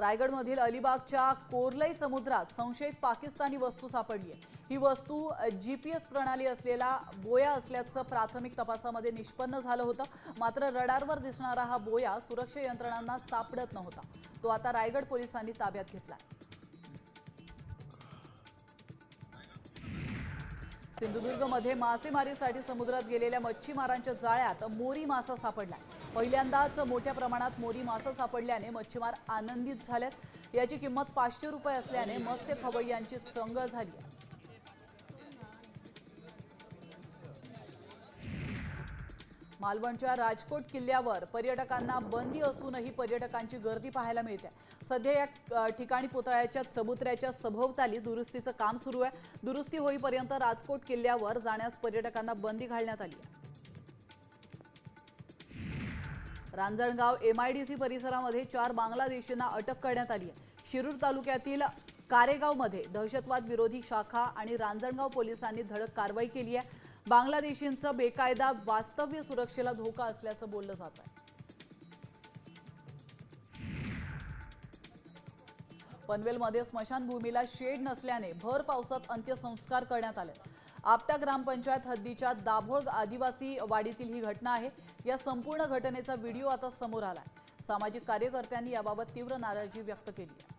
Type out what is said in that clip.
रायगडमधील अलिबागच्या कोरलई समुद्रात संशयित पाकिस्तानी वस्तू सापडली आहे ही वस्तू जीपीएस प्रणाली असलेला बोया असल्याचं प्राथमिक तपासामध्ये निष्पन्न झालं होतं. मात्र रडारवर दिसणारा हा बोया सुरक्षा यंत्रणांना सापडत नव्हता. तो आता रायगड पोलिसांनी ताब्यात घेतलाय. सिंधुदुर्गमध्ये मासेमारीसाठी समुद्रात गेलेल्या मच्छीमारांच्या जाळ्यात मोरी मासा सापडलाय पहिल्यांदाच मोठ्या प्रमाणात मोरी मासा सापडल्याने मच्छीमार आनंदित झाल्यात याची किंमत पाचशे रुपये असल्याने मत्स्य खवय्यांची चंगळ झाली आहे. मालवणच्या राजकोट किल्ल्यावर पर्यटकांना बंदी असूनही पर्यटकांची गर्दी पाहायला मिळते. सध्या या ठिकाणी पुतळ्याच्या चबुतऱ्याच्या सभोवताली दुरुस्तीचं काम सुरू आहे. दुरुस्ती होईपर्यंत राजकोट किल्ल्यावर जाण्यास पर्यटकांना बंदी घालण्यात आली आहे. रांजणगाव एमआयडीसी परिसरामध्ये चार बांगलादेशींना अटक करण्यात आली आहे. शिरूर तालुक्यातील कारेगावमध्ये दहशतवाद विरोधी शाखा आणि रांजणगाव पोलिसांनी धडक कारवाई केली आहे. बांगलादेशींचं बेकायदा वास्तव्य सुरक्षेला धोका असल्याचं बोललं जात आहे. पनवेलमध्ये स्मशानभूमीला शेड नसल्याने भर पावसात अंत्यसंस्कार करण्यात आले. आपटा ग्रामपंचायत हद्दीच्या दाभोळ आदिवासी वाडीतील ही घटना आहे. या संपूर्ण घटनेचा व्हिडिओ आता समोर आलाय. सामाजिक कार्यकर्त्यांनी याबाबत तीव्र नाराजी व्यक्त केली आहे.